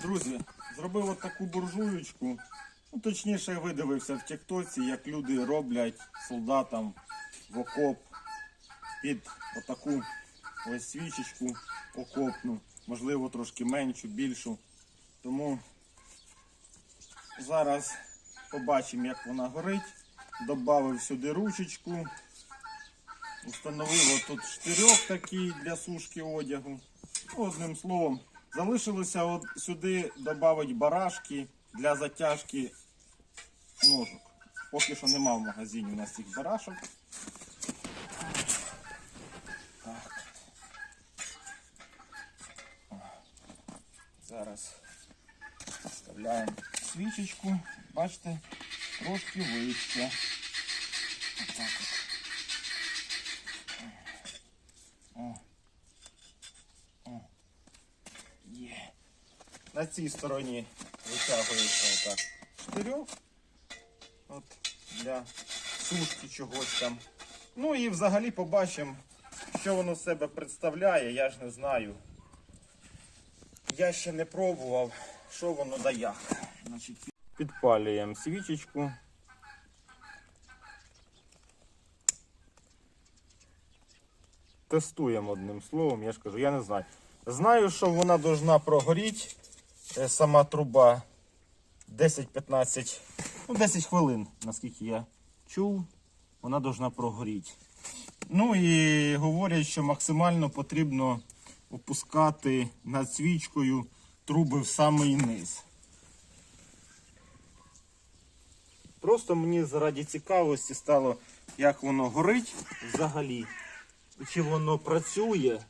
Друзі, зробив от таку буржуєчку. Ну, точніше, видивився в Тіктоці, як люди роблять солдатам в окоп під отаку ось свічечку окопну, можливо, трошки меншу, більшу. Тому зараз побачимо, як вона горить. Добавив сюди ручечку. Установив тут штирьок такий для сушки одягу. Ну, Одним словом, залишилося от сюди додати барашки для затяжки ножок. Поки що нема в магазині у нас цих барашок. Так. Зараз вставляємо свічечку. Бачите, трошки вище. Отак от. О. Є. На цій стороні витягується отак штирьок. От для сушки чогось там. Ну і взагалі побачимо, що воно з себе представляє, я ж не знаю. Я ще не пробував, що воно дає. Підпалюємо свічечку. Тестуємо одним словом, я ж кажу, я не знаю. Знаю, що вона должна прогоріти, сама труба 10-15, ну 10 хвилин, наскільки я чув, вона должна прогоріти. Ну і говорять, що максимально потрібно опускати над свічкою труби в самий низ. Просто мені заради цікавості стало, як воно горить взагалі. Чи воно працює.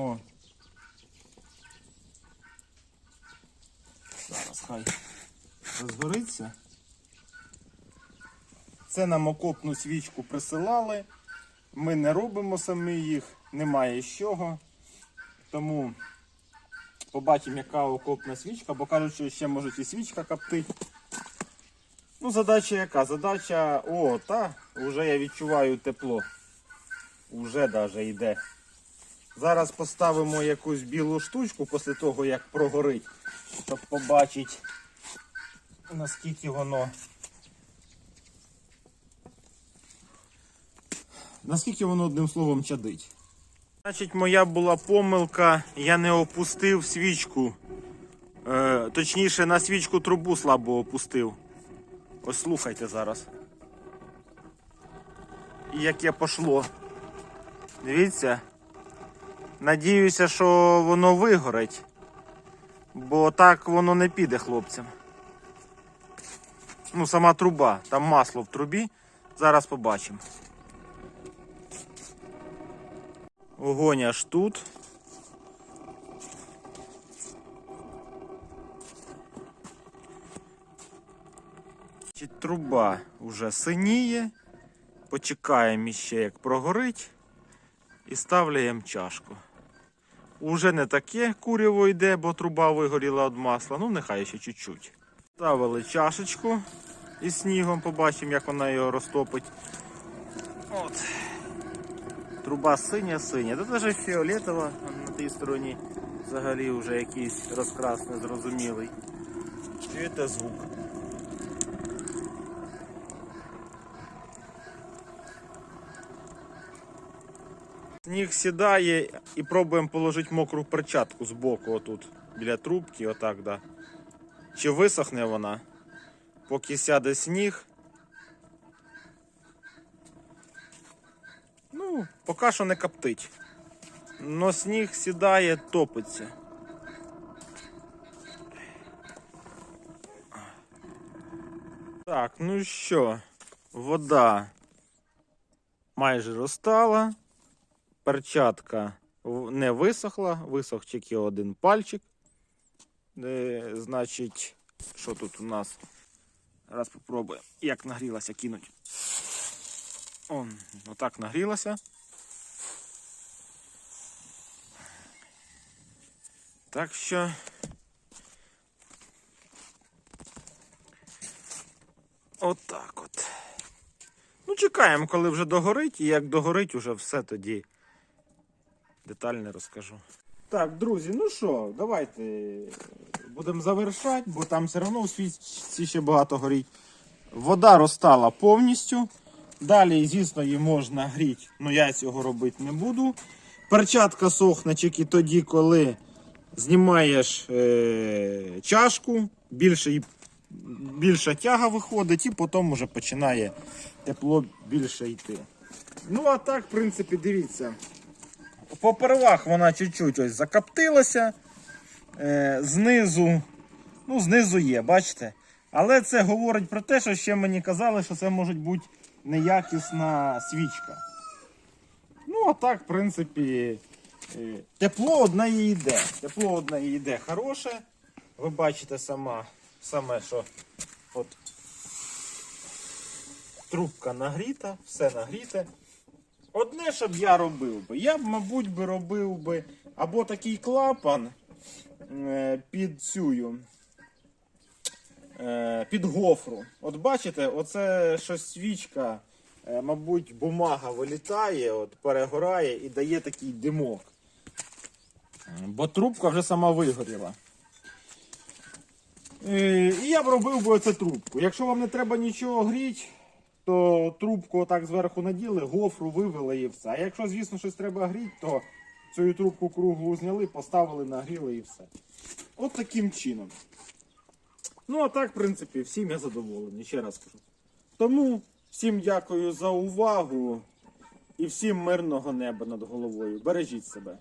О. Зараз хай розгориться. Це нам окопну свічку присилали. Ми не робимо самі їх, немає з чого. Тому побачимо, яка окопна свічка, бо кажуть, що ще може і свічка коптить. Ну, задача яка? Задача, о, та, вже я відчуваю тепло. Уже даже йде. Зараз поставимо якусь білу штучку після того, як прогорить, щоб побачити, наскільки воно. Наскільки воно одним словом чадить. Значить, моя була помилка, я не опустив свічку. Е, точніше, на свічку трубу слабо опустив. Ось слухайте зараз. І яке пошло. Дивіться. Надіюся, що воно вигорить. Бо так воно не піде хлопцям. Ну, сама труба, там масло в трубі. Зараз побачимо. Огонь аж тут. Труба вже синіє. Почекаємо іще, як прогорить. І ставляємо чашку. Уже не таке куряво йде, бо труба вигоріла від масла. Ну, нехай ще чуть-чуть. Ставили чашечку із снігом, побачимо, як вона його розтопить. От. Труба синя-синя. Тут навіть фіолетова на тій стороні. Взагалі вже якийсь розкрас незрозумілий. Чуєте звук? Сніг сідає і пробуємо положити мокру перчатку з боку отут, біля трубки, отак, да. Чи висохне вона? Поки сяде сніг. Ну, поки що не коптить. Но сніг сідає, топиться. Так, ну що, вода майже розтала. Перчатка не висохла, висох тільки один пальчик. Е, значить, що тут у нас? Раз попробуємо, як нагрілася кинуть. Он, отак нагрілася. Так що. Отак от. Ну, чекаємо, коли вже догорить, і як догорить, уже все тоді детально розкажу. Так, друзі, ну що, давайте будемо завершати, бо там все одно у свічці ще багато горить. Вода розтала повністю. Далі, звісно, її можна гріти, але я цього робити не буду. Перчатка сохне тільки тоді, коли знімаєш е, чашку, більше, більша тяга виходить, і потім вже починає тепло більше йти. Ну, а так, в принципі, дивіться. Попервах вона чуть-чуть ось закоптилася. Е, знизу, ну, знизу є, бачите? Але це говорить про те, що ще мені казали, що це може бути неякісна свічка. Ну, а так, в принципі, е, тепло одне і йде. Тепло одне і йде хороше. Ви бачите сама, саме, що от трубка нагріта, все нагріте. Одне, що б я робив би, я б, мабуть, би робив би або такий клапан е, під цю, е, під гофру. От бачите, оце щось свічка, е, мабуть, бумага вилітає, от перегорає і дає такий димок. Бо трубка вже сама вигоріла. І я б робив би оце трубку. Якщо вам не треба нічого гріти, то трубку отак зверху наділи, гофру вивели і все. А якщо, звісно, щось треба гріти, то цю трубку круглу зняли, поставили, нагріли і все. От таким чином. Ну, а так, в принципі, всім я задоволений, ще раз кажу. Тому всім дякую за увагу і всім мирного неба над головою. Бережіть себе.